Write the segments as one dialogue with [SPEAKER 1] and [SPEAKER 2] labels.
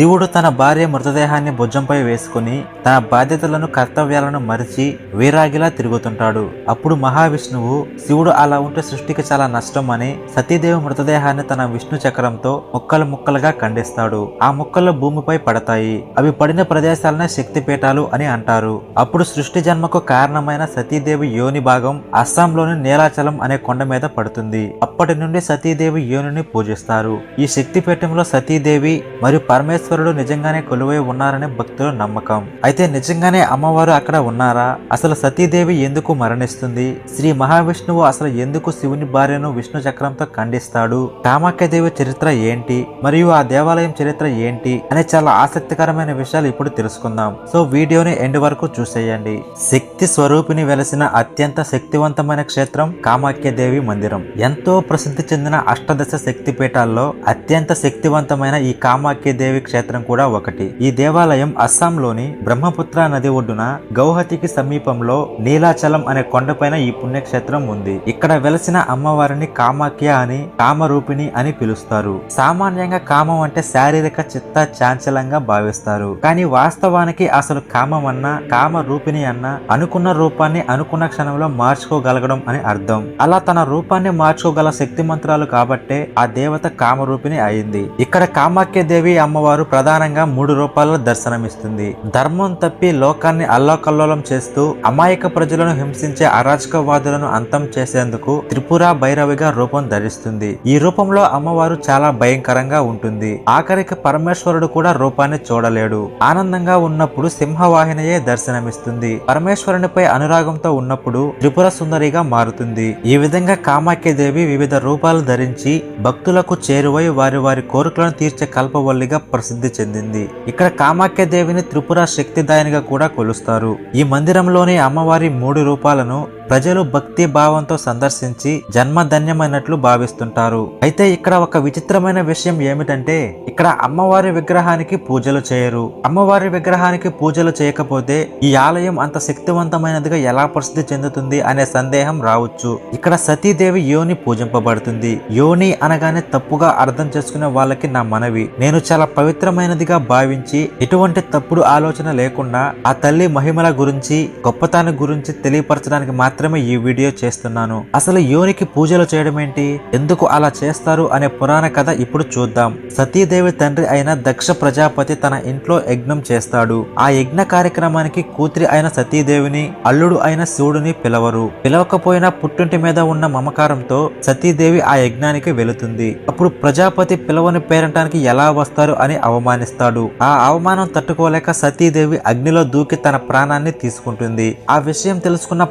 [SPEAKER 1] శివుడు తన భార్య మృతదేహాన్ని భుజంపై వేసుకుని తన బాధ్యతలను కర్తవ్యాలను మరిచి వీరాగిలా తిరుగుతుంటాడు. అప్పుడు మహావిష్ణువు శివుడు అలా ఉంటే సృష్టికి చాలా నష్టం అని సతీదేవి మృతదేహాన్ని తన విష్ణు చక్రంతో ముక్కలు ముక్కలుగా ఖండిస్తాడు. ఆ ముక్కలు భూమిపై పడతాయి. అవి పడిన ప్రదేశాలనే శక్తిపీఠాలు అని అంటారు. అప్పుడు సృష్టి జన్మకు కారణమైన సతీదేవి యోని భాగం అస్సాంలోని నీలాచలం అనే కొండ మీద పడుతుంది. అప్పటి నుండి సతీదేవి యోనిని పూజిస్తారు. ఈ శక్తిపీఠంలో సతీదేవి మరియు పరమేశ్వర పరమేశ్వరుడు నిజంగానే కొలువై ఉన్నారని భక్తుల నమ్మకం. అయితే నిజంగానే అమ్మవారు అక్కడ ఉన్నారా? అసలు సతీదేవి ఎందుకు మరణిస్తుంది? శ్రీ మహావిష్ణువు అసలు ఎందుకు శివుని భార్యను విష్ణు చక్రంతో ఖండిస్తాడు? కామాఖ్యదేవి చరిత్ర ఏంటి? మరియు ఆ దేవాలయం చరిత్ర ఏంటి? అనే చాలా ఆసక్తికరమైన విషయాలు ఇప్పుడు తెలుసుకుందాం. సో వీడియోని ఎండ్ వరకు చూసేయండి. శక్తి స్వరూపిణి వెలసిన అత్యంత శక్తివంతమైన క్షేత్రం కామాఖ్యదేవి మందిరం. ఎంతో ప్రసిద్ధి చెందిన అష్టదశ శక్తి పీఠాల్లో అత్యంత శక్తివంతమైన ఈ కామాఖ్యదేవి క్షేత్రం కూడా ఒకటి. ఈ దేవాలయం అస్సాంలోని బ్రహ్మపుత్ర నది ఒడ్డున గౌహతికి సమీపంలో నీలాచలం అనే కొండపైన ఈ పుణ్యక్షేత్రం ఉంది. ఇక్కడ వెలసిన అమ్మవారిని కామాఖ్య అని కామరూపిణి అని పిలుస్తారు. సామాన్యంగా కామం అంటే శారీరక చిత్త చాంచలంగా భావిస్తారు. కానీ వాస్తవానికి అసలు కామం అన్నా కామ రూపిణి అన్నా అనుకున్న రూపాన్ని అనుకున్న క్షణంలో మార్చుకోగలగడం అని అర్థం. అలా తన రూపాన్ని మార్చుకోగల శక్తి మంత్రాలు కాబట్టే ఆ దేవత కామరూపిణి అయింది. ఇక్కడ కామాఖ్య దేవి అమ్మవారు ప్రధానంగా మూడు రూపాల్లో దర్శనమిస్తుంది. ధర్మం తప్పి లోకాన్ని అల్లోకల్లోలం చేస్తూ అమాయక ప్రజలను హింసించే అరాచకవాదులను అంతం చేసేందుకు త్రిపుర భైరవిగా రూపం ధరిస్తుంది. ఈ రూపంలో అమ్మవారు చాలా భయంకరంగా ఉంటుంది. ఆఖరికి పరమేశ్వరుడు కూడా రూపాన్ని చూడలేడు. ఆనందంగా ఉన్నప్పుడు సింహవాహినియే దర్శనమిస్తుంది. పరమేశ్వరునిపై అనురాగంతో ఉన్నప్పుడు త్రిపుర సుందరిగా మారుతుంది. ఈ విధంగా కామాఖ్య దేవి వివిధ రూపాలు ధరించి భక్తులకు చేరువై వారి వారి కోరికలను తీర్చే కల్పవల్లిగా ప్రసిద్ధి ప్రసిద్ధి చెందింది. ఇక్కడ కామాఖ్య దేవిని త్రిపుర శక్తిదాయనిగా కూడా కొలుస్తారు. ఈ మందిరంలోని అమ్మవారి మూడు రూపాలను ప్రజలు భక్తి భావంతో సందర్శించి జన్మధన్యమైనట్లు భావిస్తుంటారు. అయితే ఇక్కడ ఒక విచిత్రమైన విషయం ఏమిటంటే ఇక్కడ అమ్మవారి విగ్రహానికి పూజలు చేయరు. అమ్మవారి విగ్రహానికి పూజలు చేయకపోతే ఈ ఆలయం అంత శక్తివంతమైనదిగా ఎలా ప్రసిద్ధి చెందుతుంది అనే సందేహం రావచ్చు. ఇక్కడ సతీదేవి యోని పూజింపబడుతుంది. యోని అనగానే తప్పుగా అర్థం చేసుకునే వాళ్ళకి నా మనవి. నేను చాలా పవిత్రమైనదిగా భావించి ఎటువంటి తప్పుడు ఆలోచన లేకుండా ఆ తల్లి మహిమల గురించి గొప్పతనం గురించి తెలియపరచడానికి మాత్రం మాత్రమే ఈ వీడియో చేస్తున్నాను. అసలు యోనికి పూజలు చేయడం ఏంటి ఎందుకు అలా చేస్తారు అనే పురాణ కథ ఇప్పుడు చూద్దాం. సతీదేవి తండ్రి అయిన దక్ష ప్రజాపతి తన ఇంట్లో యజ్ఞం చేస్తాడు. ఆ యజ్ఞ కార్యక్రమానికి కూతురి అయిన సతీదేవిని అల్లుడు అయిన శివుడిని పిలవరు. పిలవకపోయినా పుట్టింటి మీద ఉన్న మమకారంతో సతీదేవి ఆ యజ్ఞానికి వెళుతుంది. అప్పుడు ప్రజాపతి పిలవని పేరంటానికి ఎలా వస్తారు అని అవమానిస్తాడు. ఆ అవమానం తట్టుకోలేక సతీదేవి అగ్నిలో దూకి తన ప్రాణాన్ని తీసుకుంటుంది. ఆ విషయం తెలుసుకున్న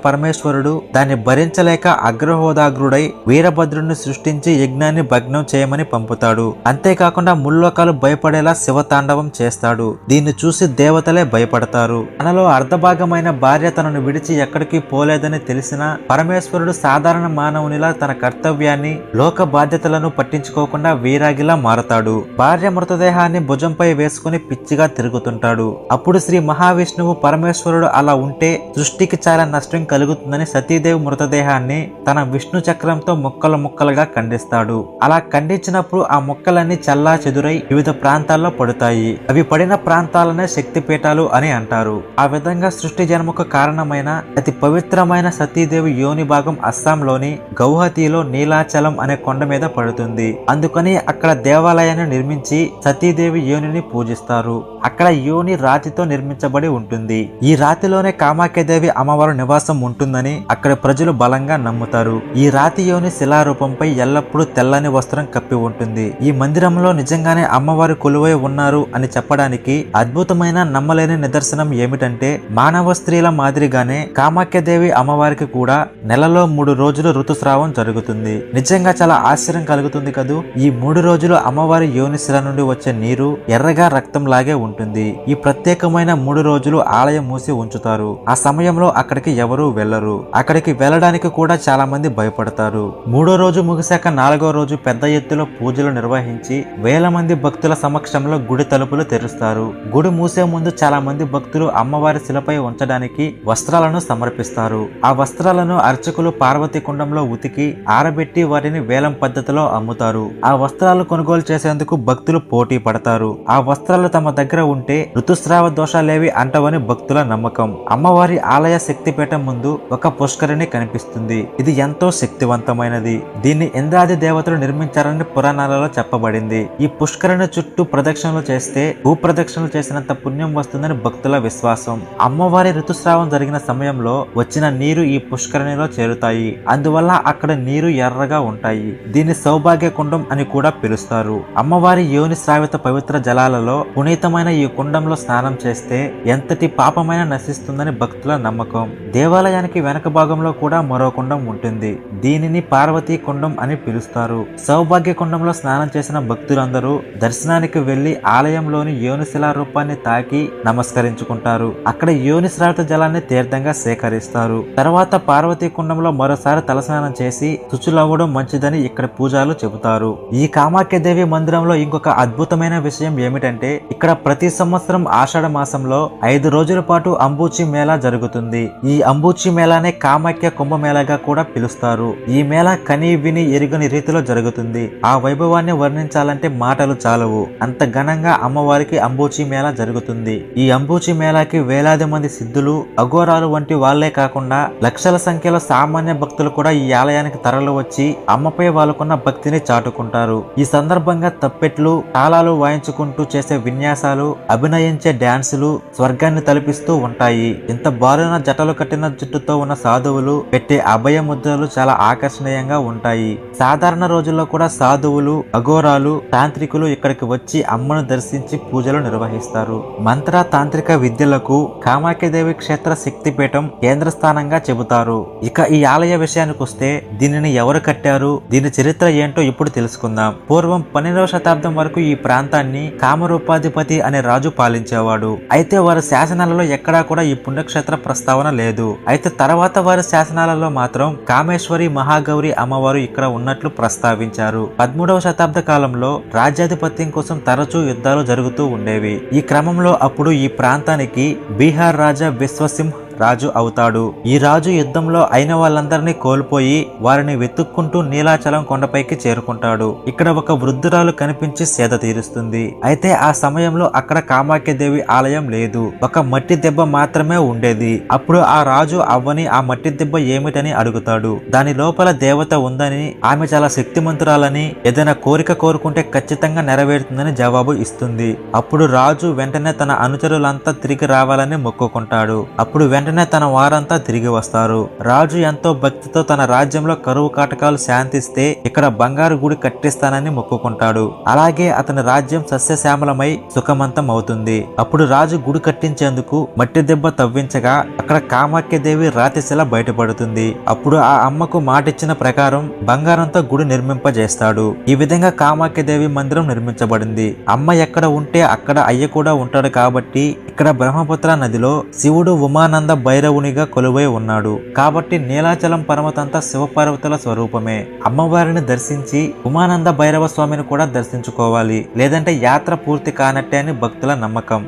[SPEAKER 1] పరమేశ్వరుడు దాన్ని భరించలేక అగ్రహోదాగ్రుడై వీరభద్రుడిని సృష్టించి యజ్ఞాన్ని భగ్నం చేయమని పంపుతాడు. అంతేకాకుండా ముల్లోకాలు భయపడేలా శివతాండవం చేస్తాడు. దీన్ని చూసి దేవతలే భయపడతారు. తనలో అర్ధభాగమైన భార్య తనను విడిచి ఎక్కడికి పోలేదని తెలిసిన పరమేశ్వరుడు సాధారణ మానవునిలా తన కర్తవ్యాన్ని లోక బాధ్యతలను పట్టించుకోకుండా వీరాగిలా మారతాడు. భార్య మృతదేహాన్ని భుజంపై వేసుకుని పిచ్చిగా తిరుగుతుంటాడు. అప్పుడు శ్రీ మహావిష్ణువు పరమేశ్వరుడు అలా ఉంటే సృష్టికి చాలా నష్టం కలుగుతుందని సతీదేవి మృతదేహాన్ని తన విష్ణు చక్రంతో ముక్కలు ముక్కలుగా ఖండిస్తాడు. అలా ఖండించినప్పుడు ఆ ముక్కలన్నీ చల్లా చెదురై వివిధ ప్రాంతాల్లో పడుతాయి. అవి పడిన ప్రాంతాలనే శక్తి పీఠాలు అని అంటారు. ఆ విధంగా సృష్టి జన్మకు కారణమైన అతి పవిత్రమైన సతీదేవి యోని భాగం అస్సాంలోని గౌహతిలో నీలాచలం అనే కొండ మీద పడుతుంది. అందుకని అక్కడ దేవాలయాన్ని నిర్మించి సతీదేవి యోనిని పూజిస్తారు. అక్కడ యోని రాతితో నిర్మించబడి ఉంటుంది. ఈ రాతిలోనే కామాఖ్యదేవి అమ్మవారు నివాసం ఉంటుందని అక్కడ ప్రజలు బలంగా నమ్ముతారు. ఈ రాతి యోని శిలారూపంపై ఎల్లప్పుడూ తెల్లని వస్త్రం కప్పి ఉంటుంది. ఈ మందిరంలో నిజంగానే అమ్మవారు కొలువై ఉన్నారు అని చెప్పడానికి అద్భుతమైన నమ్మలేని నిదర్శనం ఏమిటంటే మానవ స్త్రీల మాదిరిగానే కామాఖ్యదేవి అమ్మవారికి కూడా నెలలో మూడు రోజులు ఋతుస్రావం జరుగుతుంది. నిజంగా చాలా ఆశ్చర్యం కలుగుతుంది కదూ? ఈ మూడు రోజులు అమ్మవారి యోని శిల నుండి వచ్చే నీరు ఎర్రగా రక్తం లాగే ఉంటుంది. ఈ ప్రత్యేకమైన మూడు రోజులు ఆలయం మూసి ఉంచుతారు. ఆ సమయంలో అక్కడికి ఎవరూ వెళ్ళరు అక్కడికి వెళ్ళడానికి కూడా చాలా మంది భయపడతారు. మూడో రోజు ముగిశాక నాలుగో రోజు పెద్ద ఎత్తులో పూజలు నిర్వహించి వేల మంది భక్తుల సమక్షంలో గుడి తలుపులు తెరుస్తారు. గుడి మూసే ముందు చాలా మంది భక్తులు అమ్మవారి శిలపై ఉంచడానికి వస్త్రాలను సమర్పిస్తారు. ఆ వస్త్రాలను అర్చకులు పార్వతీ కుండంలో ఉతికి ఆరబెట్టి వారిని వేలం పద్ధతిలో అమ్ముతారు. ఆ వస్త్రాలు కొనుగోలు చేసేందుకు భక్తులు పోటీ పడతారు. ఆ వస్త్రాలు తమ దగ్గర ఉంటే ఋతుస్రావ దోషాలేవి అంటవని భక్తుల నమ్మకం. అమ్మవారి ఆలయ శక్తిపీఠం ముందు ఒక పుష్కరిణి కనిపిస్తుంది. ఇది ఎంతో శక్తివంతమైనది. దీన్ని ఇంద్రాది దేవతలు నిర్మించారని పురాణాలలో చెప్పబడింది. ఈ పుష్కరిణి చుట్టూ ప్రదక్షిణలు చేస్తే భూప్రదక్షిణలు చేసినంత పుణ్యం వస్తుందని భక్తుల విశ్వాసం. అమ్మవారి ఋతుస్రావం జరిగిన సమయంలో వచ్చిన నీరు ఈ పుష్కరిణిలో చేరుతాయి. అందువల్ల అక్కడ నీరు ఎర్రగా ఉంటాయి. దీన్ని సౌభాగ్య కుండం అని కూడా పిలుస్తారు. అమ్మవారి యోని శ్రావిత పవిత్ర జలాలలో పునీతమైన ఈ కుండంలో స్నానం చేస్తే ఎంతటి పాపమైన నశిస్తుందని భక్తుల నమ్మకం. దేవాలయానికి వెనక భాగంలో కూడా మరో కుండం ఉంటుంది. దీనిని పార్వతీ కుండం అని పిలుస్తారు. సౌభాగ్య కుండంలో స్నానం చేసిన భక్తులందరూ దర్శనానికి వెళ్ళి ఆలయంలోని యోనిశిలా రూపాన్ని తాకి నమస్కరించుకుంటారు. అక్కడ యోని శ్రావిత జలాన్ని తీర్థంగా సేకరిస్తారు. తర్వాత పార్వతీ కుండంలో మరోసారి తలస్నానం చేసి శుచులవ్వడం మంచిదని ఇక్కడ పూజాలు చెబుతారు. ఈ కామాఖ్యదేవి మందిరంలో ఇంకొక అద్భుతమైన విషయం ఏమిటంటే ఇక్కడ ప్రతి సంవత్సరం ఆషాఢ మాసంలో ఐదు రోజుల పాటు అంబూచి మేళా జరుగుతుంది. ఈ అంబూచి మేళానే కామాఖ్య కుంభమేళాగా కూడా పిలుస్తారు. ఈ మేళా కని విని ఎరుగని రీతిలో జరుగుతుంది. ఆ వైభవాన్ని వర్ణించాలంటే మాటలు చాలవు. అంత ఘనంగా అమ్మవారికి అంబూచి మేళా జరుగుతుంది. ఈ అంబూచి మేళాకి వేలాది మంది సిద్ధులు అఘోరాలు వంటి వాళ్ళే కాకుండా లక్షల సంఖ్యలో సామాన్య భక్తులు కూడా ఈ ఆలయానికి తరలి వచ్చి అమ్మపై వాళ్ళకున్న భక్తిని చాటుకుంటారు. ఈ సందర్భంగా తప్పెట్లు తాళాలు వాయించుకుంటూ చేసే విన్యాసాలు అభినయించే డాన్సులు స్వర్గాన్ని తలపిస్తూ ఉంటాయి. ఇంత బారున జటలు కట్టిన జుట్టుతో ఉన్న సాధువులు పెట్టే అభయ ముద్రలు చాలా ఆకర్షణీయంగా ఉంటాయి. సాధారణ రోజుల్లో కూడా సాధువులు అఘోరాలు తాంత్రికులు ఇక్కడికి వచ్చి అమ్మను దర్శించి పూజలు నిర్వహిస్తారు. మంత్ర తాంత్రిక విద్యలకు కామాఖ్యదేవి క్షేత్ర శక్తిపీఠం కేంద్ర స్థానంగా చెబుతారు. ఇక ఈ ఆలయ విషయానికి వస్తే దీనిని ఎవరు కట్టారు దీని చరిత్ర ఏంటో ఇప్పుడు తెలుసుకుందాం. పూర్వం పన్నెండవ శతాబ్దం వరకు ఈ ప్రాంతాన్ని కామరూపాధిపతి అనే రాజు పాలించేవాడు. అయితే వారి శాసనాలలో ఎక్కడా కూడా ఈ పుణ్యక్షేత్ర ప్రస్తావన లేదు. అయితే తర్వాత వారి శాసనాలలో మాత్రం కామేశ్వరి మహాగౌరి అమ్మవారు ఇక్కడ ఉన్నట్లు ప్రస్తావించారు. పదమూడవ శతాబ్ద కాలంలో రాజ్యాధిపత్యం కోసం తరచూ యుద్ధాలు జరుగుతూ ఉండేవి. ఈ క్రమంలో అప్పుడు ఈ ప్రాంతానికి బీహార్ రాజా విశ్వసింహ్ రాజు అవుతాడు. ఈ రాజు యుద్ధంలో అయిన వాళ్ళందరినీ కోల్పోయి వారిని వెతుక్కుంటూ నీలాచలం కొండపైకి చేరుకుంటాడు. ఇక్కడ ఒక వృద్ధురాలు కనిపించి సేద తీరుస్తుంది. అయితే ఆ సమయంలో అక్కడ కామాఖ్యదేవి ఆలయం లేదు. ఒక మట్టి దెబ్బ మాత్రమే ఉండేది. అప్పుడు ఆ రాజు అవ్వని ఆ మట్టి దెబ్బ ఏమిటని అడుగుతాడు. దాని లోపల దేవత ఉందని ఆమె చాలా శక్తిమంతురాలని ఏదైనా కోరిక కోరుకుంటే ఖచ్చితంగా నెరవేరుతుందని జవాబు ఇస్తుంది. అప్పుడు రాజు వెంటనే తన అనుచరులంతా తిరిగి రావాలని మొక్కుకుంటాడు. అప్పుడు వెంటనే తన వారంతా తిరిగి వస్తారు. రాజు ఎంతో భక్తితో తన రాజ్యంలో కరువు కాటకాలు శాంతిస్తే ఇక్కడ బంగారు గుడి కట్టిస్తానని మొక్కుకుంటాడు. అలాగే అతని రాజ్యం సస్యశ్యామలమై సుఖమంతం అవుతుంది. అప్పుడు రాజు గుడి కట్టించేందుకు మట్టి దెబ్బ తవ్వించగా అక్కడ కామాఖ్యదేవి రాతిశిల బయటపడుతుంది. అప్పుడు ఆ అమ్మకు మాటిచ్చిన ప్రకారం బంగారంతో గుడి నిర్మింపజేస్తాడు. ఈ విధంగా కామాఖ్యదేవి మందిరం నిర్మించబడింది. అమ్మ ఎక్కడ ఉంటే అక్కడ అయ్య కూడా ఉంటాడు కాబట్టి ఇక్కడ బ్రహ్మపుత్ర నదిలో శివుడు ఉమానంద భైరవునిగా కొలువై ఉన్నాడు. కాబట్టి నీలాచలం పర్వతంతా శివపార్వతుల స్వరూపమే. అమ్మవారిని దర్శించి ఉమానంద భైరవ స్వామిని కూడా దర్శించుకోవాలి. లేదంటే యాత్ర పూర్తి కానట్టే అని భక్తుల నమ్మకం.